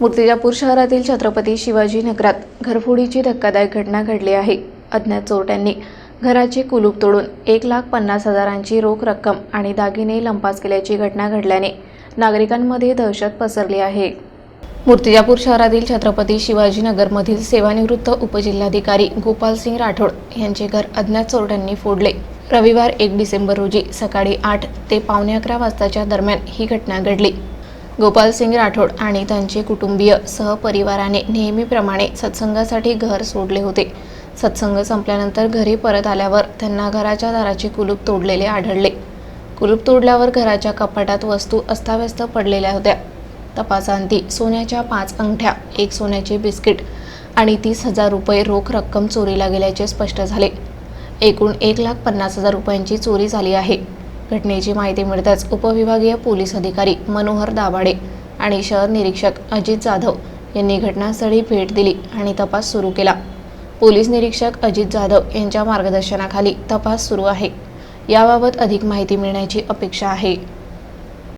मूर्तिजापूर शहरातील छत्रपती शिवाजी नगरात घरफोडीची धक्कादायक घटना घडली आहे. अज्ञात चोरट्यांनी घराचे कुलूप तोडून एक लाख पन्नास हजारांची रोख रक्कम आणि दागिने लंपास केल्याची घटना घडल्याने नागरिकांमध्ये दहशत पसरली आहे. मूर्तिजापूर शहरातील छत्रपती शिवाजीनगरमधील सेवानिवृत्त उपजिल्हाधिकारी गोपालसिंग राठोड यांचे घर अज्ञात चोरट्यांनी फोडले. रविवार एक डिसेंबर रोजी सकाळी आठ ते पावणे अकरा वाजताच्या दरम्यान ही घटना घडली. गोपालसिंग राठोड आणि त्यांचे कुटुंबीय सहपरिवाराने नेहमीप्रमाणे सत्संगासाठी घर सोडले होते. सत्संग संपल्यानंतर घरी परत आल्यावर त्यांना घराच्या दाराचे कुलूप तोडलेले आढळले. कुलूप तोडल्यावर घराच्या कपाटात वस्तू अस्ताव्यस्त पडलेल्या होत्या. तपासांती सोन्याच्या पाच अंगठ्या एक सोन्याचे बिस्किट आणि तीस हजार रुपये रोख रक्कम चोरीला गेल्याचे स्पष्ट झाले. एकूण एक लाख पन्नास हजार रुपयांची चोरी झाली आहे. घटनेची माहिती मिळताच उपविभागीय पोलीस अधिकारी मनोहर दाभाडे आणि शहर निरीक्षक अजित जाधव यांनी घटनास्थळी भेट दिली आणि तपास सुरू केला. पोलीस निरीक्षक अजित जाधव यांच्या मार्गदर्शनाखाली तपास सुरू आहे. याबाबत अधिक माहिती मिळण्याची अपेक्षा आहे.